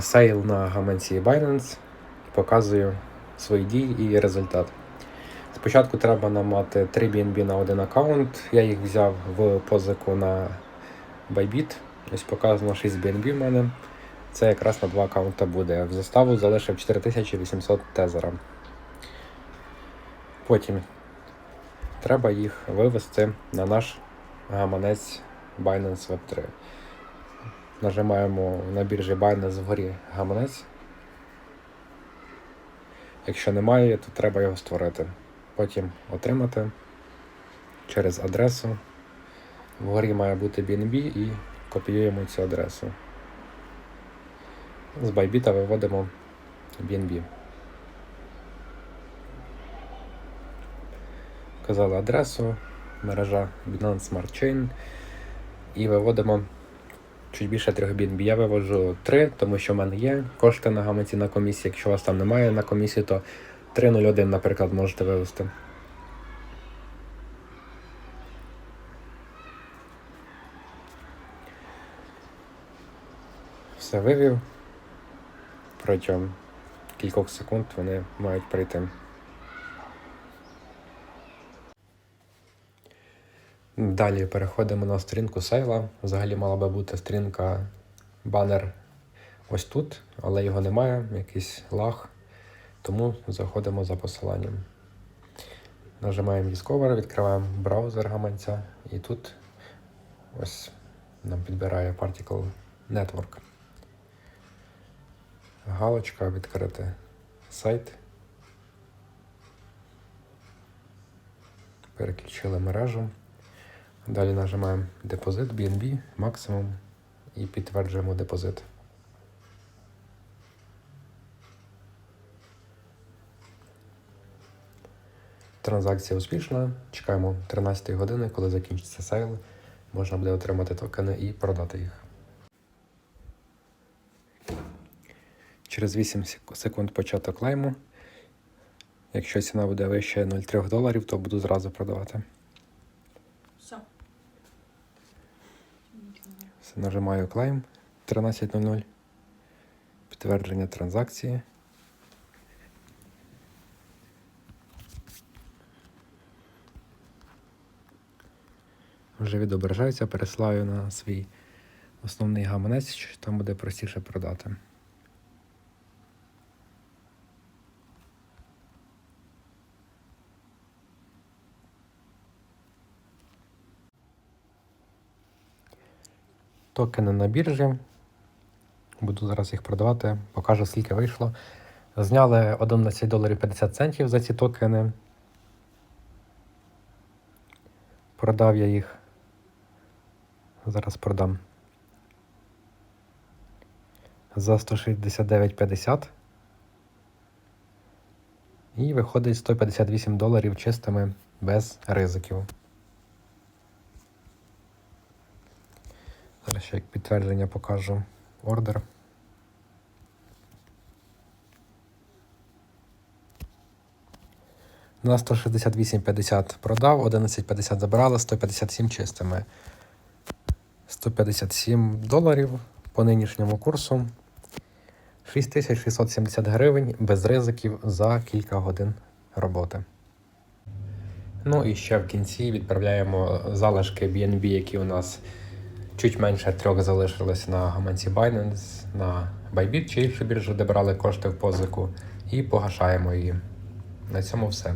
сейл на гаманці Binance. Показую свої дії і результат. Спочатку треба нам мати 3 BNB на один аккаунт. Я їх взяв в позику на Bybit. Ось показано 6 BNB в мене. Це якраз на два аккаунта буде. В заставу залишив 4800 тезера. Потім треба їх вивести на наш гаманець Binance Web3. Нажимаємо на біржі Binance вгорі гаманець. Якщо немає, то треба його створити. Потім отримати через адресу. Вгорі має бути BNB і копіюємо цю адресу. З Bybit виводимо BNB. Вказали адресу, мережа Binance Smart Chain і виводимо чуть більше 3 BNB. Я виводжу 3, тому що в мене є кошти на гаманці на комісії. Якщо у вас там немає на комісії, то 3.01, наприклад, можете вивести. Все вивів. Протягом кількох секунд вони мають прийти. Далі переходимо на сторінку сейла. Взагалі мала би бути сторінка банер ось тут, але його немає, якийсь лаг. Тому заходимо за посиланням. Нажимаємо Discover, відкриваємо браузер гаманця, і тут ось нам підбирає Particle Network. Галочка відкрити сайт. Переключили мережу. Далі нажимаємо депозит BNB, максимум і підтверджуємо депозит. Транзакція успішна. Чекаємо 13 години, коли закінчиться сейл. Можна буде отримати токени і продати їх. Через 8 секунд початок лайму. Якщо ціна буде вище 0,3 доларів, то буду зразу продавати. Все. Все, Нажимаю Claim 13.00. Підтвердження транзакції. Вже відображається, переслаю на свій основний гаманець, там буде простіше продати. Токени на біржі. Буду зараз їх продавати, покажу скільки вийшло. Зняли 11 доларів 50 центів за ці токени. Продав я їх. Зараз продам. За 169,50. І виходить 158 доларів чистими без ризиків. Зараз ще як підтвердження покажу ордер. На 168,50 продав, 11,50 забрали, 157 чистими. 157 доларів по нинішньому курсу. 6670 гривень без ризиків за кілька годин роботи. Ну і ще в кінці відправляємо залишки BNB, які у нас чуть менше трьох залишилось на гаманці Binance, на Bybit чи біржу, де брали кошти в позику, і погашаємо її. На цьому все.